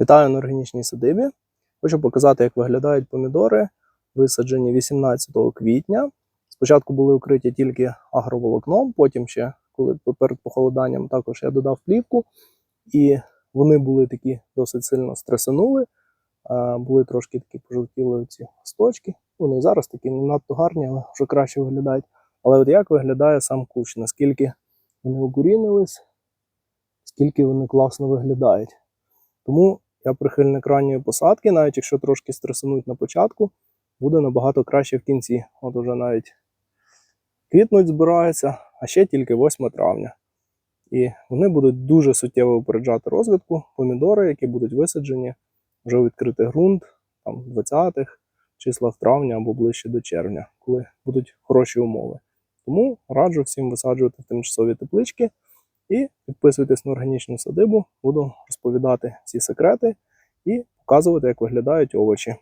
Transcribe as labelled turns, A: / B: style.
A: Вітаю на органічній садибі. Хочу показати, як виглядають помідори, висаджені 18 квітня. Спочатку були укриті тільки агроволокном, потім ще, коли перед похолоданням, також я додав плівку, і вони були такі досить сильно стресанули. Були трошки такі пожовтіли ці листочки. Вони зараз такі не надто гарні, але вже краще виглядають. Але от як виглядає сам кущ, наскільки вони укорінились, скільки вони класно виглядають. Тому я прихильник ранньої посадки, навіть якщо трошки стресануть на початку, буде набагато краще в кінці. От уже навіть квітнуть збираються, а ще тільки 8 травня. І вони будуть дуже суттєво упереджати розвитку помідори, які будуть висаджені вже відкритий ґрунт, там 20-х числах травня або ближче до червня, коли будуть хороші умови. Тому раджу всім висаджувати тимчасові теплички і підписуйтесь на органічну садибу. Буду розповідати всі секрети і показувати, як виглядають овочі.